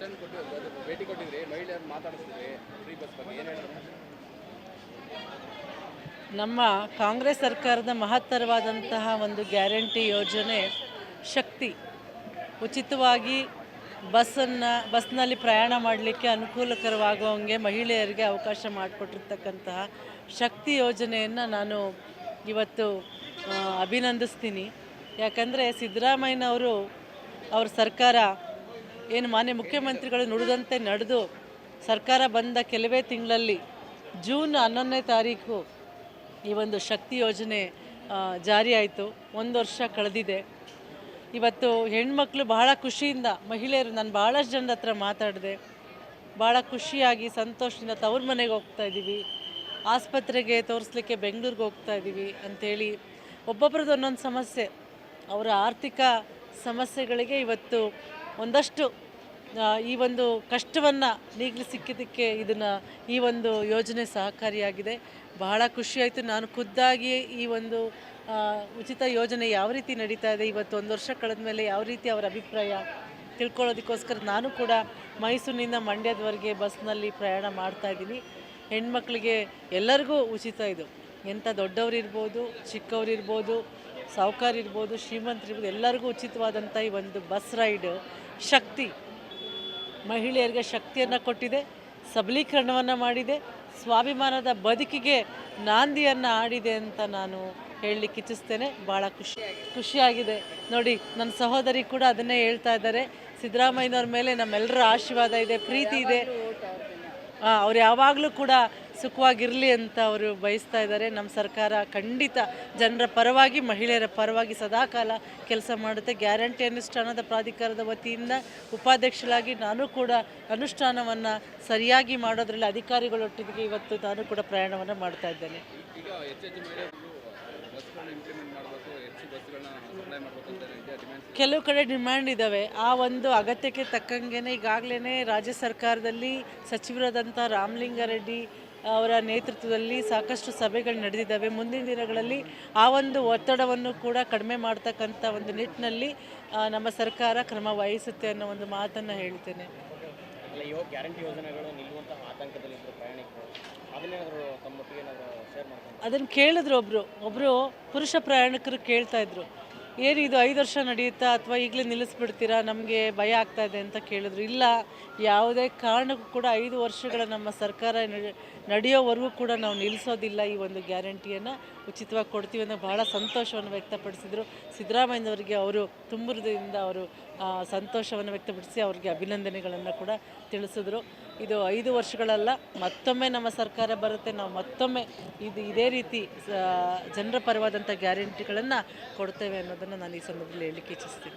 Stand ಕೊಟ್ಟಿದ್ರಿ, ಮಹಿಳೆಯರು ಮಾತಾಡಿಸಿದ್ರಿ free bus ಬಗ್ಗೆ ಏನು ನಮ್ಮ ಕಾಂಗ್ರೆಸ್ ಸರ್ಕಾರದ ಮಹತ್ತರವಾದಂತಹ ಒಂದು ಗ್ಯಾರಂಟಿ ಯೋಜನೆ ಶಕ್ತಿ, ಉಚಿತವಾಗಿ ಬಸ್ಸನ್ನು, ಬಸ್ನಲ್ಲಿ ಪ್ರಯಾಣ ಮಾಡಲಿಕ್ಕೆ ಅನುಕೂಲಕರವಾಗುವಂಗೆ ಮಹಿಳೆಯರಿಗೆ ಅವಕಾಶ ಮಾಡಿಕೊಟ್ಟಿರ್ತಕ್ಕಂತಹ ಶಕ್ತಿ ಯೋಜನೆಯನ್ನು ನಾನು ಇವತ್ತು ಅಭಿನಂದಿಸ್ತೀನಿ. ಯಾಕಂದರೆ ಸಿದ್ದರಾಮಯ್ಯನವರು ಅವ್ರ ಸರ್ಕಾರ ಏನು ಮಾನ್ಯ ಮುಖ್ಯಮಂತ್ರಿಗಳು ನುಡಿದಂತೆ ನಡೆದು ಸರ್ಕಾರ ಬಂದ ಕೆಲವೇ ತಿಂಗಳಲ್ಲಿ ಜೂನ್ ಹನ್ನೊಂದನೇ ತಾರೀಕು ಈ ಒಂದು ಶಕ್ತಿ ಯೋಜನೆ ಜಾರಿಯಾಯಿತು. ಒಂದು ವರ್ಷ ಕಳೆದಿದೆ. ಇವತ್ತು ಹೆಣ್ಮಕ್ಳು ಬಹಳ ಖುಷಿಯಿಂದ, ಮಹಿಳೆಯರು, ನಾನು ಭಾಳಷ್ಟು ಜನರ ಹತ್ರ ಮಾತಾಡಿದೆ. ಭಾಳ ಖುಷಿಯಾಗಿ, ಸಂತೋಷದಿಂದ ತವ್ರ ಮನೆಗೆ ಹೋಗ್ತಾ ಇದ್ದೀವಿ. ಆಸ್ಪತ್ರೆಗೆ ತೋರಿಸ್ಲಿಕ್ಕೆ ಬೆಂಗಳೂರಿಗೆ ಹೋಗ್ತಾ ಇದ್ದೀವಿ ಅಂಥೇಳಿ ಒಬ್ಬೊಬ್ರದ್ದು ಒಂದೊಂದು ಸಮಸ್ಯೆ. ಅವರ ಆರ್ಥಿಕ ಸಮಸ್ಯೆಗಳಿಗೆ ಇವತ್ತು ಒಂದಷ್ಟು ಈ ಒಂದು ಕಷ್ಟವನ್ನು ನೀಗಲು ಸಿಕ್ಕಿದ್ದಕ್ಕೆ ಇದನ್ನು ಈ ಒಂದು ಯೋಜನೆ ಸಹಕಾರಿಯಾಗಿದೆ. ಬಹಳ ಖುಷಿಯಾಯಿತು ನಾನು ಖುದ್ದಾಗಿ ಈ ಒಂದು ಉಚಿತ ಯೋಜನೆ ಯಾವ ರೀತಿ ನಡೀತಾ ಇದೆ ಇವತ್ತು ಒಂದು ವರ್ಷ ಕಳೆದ ಮೇಲೆ ಯಾವ ರೀತಿ ಅವರ ಅಭಿಪ್ರಾಯ ತಿಳ್ಕೊಳ್ಳೋದಕ್ಕೋಸ್ಕರ ನಾನು ಕೂಡ ಮೈಸೂರಿನಿಂದ ಮಂಡ್ಯದವರೆಗೆ ಬಸ್ನಲ್ಲಿ ಪ್ರಯಾಣ ಮಾಡ್ತಾ ಇದ್ದೀನಿ. ಹೆಣ್ಮಕ್ಳಿಗೆ ಎಲ್ಲರಿಗೂ ಉಚಿತ ಇದು. ಎಂಥ ದೊಡ್ಡವರಿರ್ಬೋದು ಚಿಕ್ಕವರಿರ್ಬೋದು ಸಾಹುಕಾರಿರ್ಬೋದು ಶ್ರೀಮಂತರಿರ್ಬೋದು ಎಲ್ಲರಿಗೂ ಉಚಿತವಾದಂಥ ಈ ಒಂದು ಬಸ್ ರೈಡ್ ಶಕ್ತಿ ಮಹಿಳೆಯರಿಗೆ ಶಕ್ತಿಯನ್ನು ಕೊಟ್ಟಿದೆ ಸಬಲೀಕರಣವನ್ನು ಮಾಡಿದೆ ಸ್ವಾಭಿಮಾನದ ಬದುಕಿಗೆ ನಾಂದಿಯನ್ನು ಆಡಿದೆ ಅಂತ ನಾನು ಹೇಳಲಿಕ್ಕೆ ಇಚ್ಛಿಸ್ತೇನೆ. ಭಾಳ ಖುಷಿ ಖುಷಿಯಾಗಿದೆ. ನೋಡಿ ನನ್ನ ಸಹೋದರಿ ಕೂಡ ಅದನ್ನೇ ಹೇಳ್ತಾ ಇದ್ದಾರೆ. ಸಿದ್ದರಾಮಯ್ಯನವ್ರ ಮೇಲೆ ನಮ್ಮೆಲ್ಲರ ಆಶೀರ್ವಾದ ಇದೆ ಪ್ರೀತಿ ಇದೆ. ಅವ್ರು ಯಾವಾಗಲೂ ಕೂಡ ಸುಖವಾಗಿರಲಿ ಅಂತ ಅವರು ಬಯಸ್ತಾ ಇದ್ದಾರೆ. ನಮ್ಮ ಸರ್ಕಾರ ಖಂಡಿತ ಜನರ ಪರವಾಗಿ ಮಹಿಳೆಯರ ಪರವಾಗಿ ಸದಾಕಾಲ ಕೆಲಸ ಮಾಡುತ್ತೆ. ಗ್ಯಾರಂಟಿ ಅನುಷ್ಠಾನದ ಪ್ರಾಧಿಕಾರದ ವತಿಯಿಂದ ಉಪಾಧ್ಯಕ್ಷರಾಗಿ ನಾನು ಕೂಡ ಅನುಷ್ಠಾನವನ್ನು ಸರಿಯಾಗಿ ಮಾಡೋದ್ರಲ್ಲಿ ಅಧಿಕಾರಿಗಳೊಟ್ಟಿಗೆ ಇವತ್ತು ನಾನು ಕೂಡ ಪ್ರಯಾಣವನ್ನು ಮಾಡ್ತಾ ಇದ್ದೇನೆ. ಕೆಲವು ಕಡೆ ಡಿಮ್ಯಾಂಡ್ ಇದ್ದಾವೆ ಆ ಒಂದು ಅಗತ್ಯಕ್ಕೆ ತಕ್ಕಂಗೆ ಈಗಾಗಲೇ ರಾಜ್ಯ ಸರ್ಕಾರದಲ್ಲಿ ಸಚಿವರಾದಂಥ ರಾಮಲಿಂಗಾರೆಡ್ಡಿ ಅವರ ನೇತೃತ್ವದಲ್ಲಿ ಸಾಕಷ್ಟು ಸಭೆಗಳು ನಡೆದಿದ್ದಾವೆ. ಮುಂದಿನ ದಿನಗಳಲ್ಲಿ ಆ ಒಂದು ಒತ್ತಡವನ್ನು ಕೂಡ ಕಡಿಮೆ ಮಾಡ್ತಕ್ಕಂಥ ಒಂದು ನಿಟ್ಟಿನಲ್ಲಿ ನಮ್ಮ ಸರ್ಕಾರ ಕ್ರಮ ವಹಿಸುತ್ತೆ ಅನ್ನೋ ಒಂದು ಮಾತನ್ನು ಹೇಳ್ತೇನೆ. ಅದನ್ನು ಕೇಳಿದ್ರು ಒಬ್ಬರು ಒಬ್ಬರು ಪುರುಷ ಪ್ರಯಾಣಿಕರು ಕೇಳ್ತಾ ಇದ್ರು. ಏನು ಇದು ಐದು ವರ್ಷ ನಡೆಯುತ್ತಾ ಅಥವಾ ಈಗಲೇ ನಿಲ್ಲಿಸ್ಬಿಡ್ತೀರಾ? ನಮಗೆ ಭಯ ಆಗ್ತಾ ಇದೆ ಅಂತ ಕೇಳಿದ್ರು. ಇಲ್ಲ, ಯಾವುದೇ ಕಾರಣಕ್ಕೂ ಕೂಡ ಐದು ವರ್ಷಗಳ ನಮ್ಮ ಸರ್ಕಾರ ನಡೆಯೋವರೆಗೂ ಕೂಡ ನಾವು ನಿಲ್ಲಿಸೋದಿಲ್ಲ ಈ ಒಂದು ಗ್ಯಾರಂಟಿಯನ್ನು. ಉಚಿತವಾಗಿ ಕೊಡ್ತೀವಿ ಅಂತ ಬಹಳ ಸಂತೋಷವನ್ನು ವ್ಯಕ್ತಪಡಿಸಿದರು. ಸಿದ್ದರಾಮಯ್ಯನವರಿಗೆ ಅವರು ತುಂಬ ಅವರು ಸಂತೋಷವನ್ನು ವ್ಯಕ್ತಪಡಿಸಿ ಅವರಿಗೆ ಅಭಿನಂದನೆಗಳನ್ನು ಕೂಡ ತಿಳಿಸಿದ್ರು. ಇದು ಐದು ವರ್ಷಗಳಲ್ಲ, ಮತ್ತೊಮ್ಮೆ ನಮ್ಮ ಸರ್ಕಾರ ಬರುತ್ತೆ. ನಾವು ಮತ್ತೊಮ್ಮೆ ಇದು ಇದೇ ರೀತಿ ಜನರ ಪರವಾದಂಥ ಗ್ಯಾರಂಟಿಗಳನ್ನು ಕೊಡ್ತೇವೆ ಅನ್ನೋದನ್ನು ನಾನು ಈ ಸಂದರ್ಭದಲ್ಲಿ ಹೇಳಲಿಕ್ಕೆ ಇಚ್ಛಿಸ್ತೀನಿ.